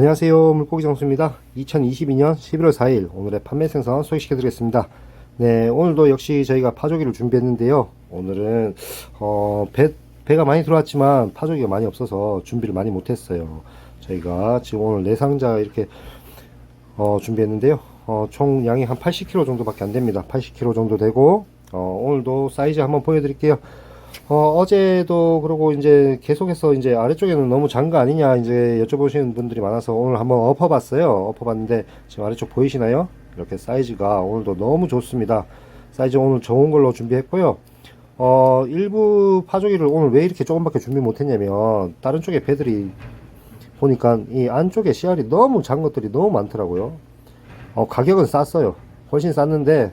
안녕하세요. 물고기 장수입니다. 2022년 11월 4일 오늘의 판매 생선 소개시켜 드리겠습니다. 네 오늘도 역시 저희가 파조기를 준비했는데요. 오늘은 어, 배, 배가 많이 들어왔지만 파조기가 많이 없어서 준비를 많이 못했어요. 저희가 지금 오늘 네 상자 이렇게 어, 준비했는데요. 어, 총 양이 한 80kg 정도 밖에 안 됩니다. 80kg 정도 되고 어, 오늘도 사이즈 한번 보여드릴게요 어, 어제도 그러고 이제 계속해서 이제 아래쪽에는 너무 작은 거 아니냐 이제 여쭤보시는 분들이 많아서 오늘 한번 엎어봤어요. 엎어봤는데 지금 아래쪽 보이시나요? 이렇게 사이즈가 오늘도 너무 좋습니다. 사이즈 오늘 좋은 걸로 준비했고요. 어, 일부 파조기를 오늘 왜 이렇게 조금밖에 준비 못했냐면 다른 쪽에 배들이 보니까 이 안쪽에 씨알이 너무 작은 것들이 너무 많더라고요. 어, 가격은 쌌어요. 훨씬 쌌는데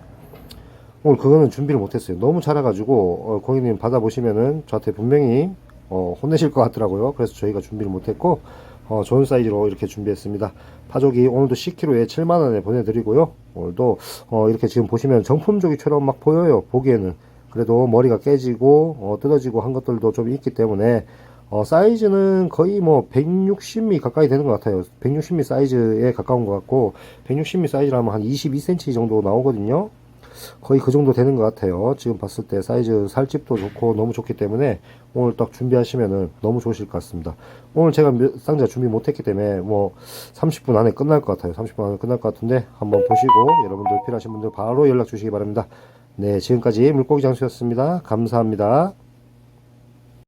오늘 그거는 준비를 못했어요. 너무 작아가지고 어, 고객님 받아보시면은 저한테 분명히 어, 혼내실 것 같더라고요. 그래서 저희가 준비를 못했고 어, 좋은 사이즈로 이렇게 준비했습니다. 파조기 오늘도 10kg에 7만원에 보내드리고요. 오늘도 어, 이렇게 지금 보시면 정품조기처럼 막 보여요. 보기에는 그래도 머리가 깨지고 어, 뜯어지고 한 것들도 좀 있기 때문에 어, 사이즈는 거의 뭐 160mm 가까이 되는 것 같아요. 160mm 사이즈에 가까운 것 같고 160mm 사이즈라면 한 22cm 정도 나오거든요. 거의 그 정도 되는 것 같아요. 지금 봤을 때 사이즈 살집도 좋고 너무 좋기 때문에 오늘 딱 준비하시면은 너무 좋으실 것 같습니다. 오늘 제가 몇 상자 준비 못했기 때문에 뭐 30분 안에 끝날 것 같아요. 30분 안에 끝날 것 같은데 한번 보시고 여러분들 필요하신 분들 바로 연락 주시기 바랍니다. 네, 지금까지 물고기 장수였습니다. 감사합니다.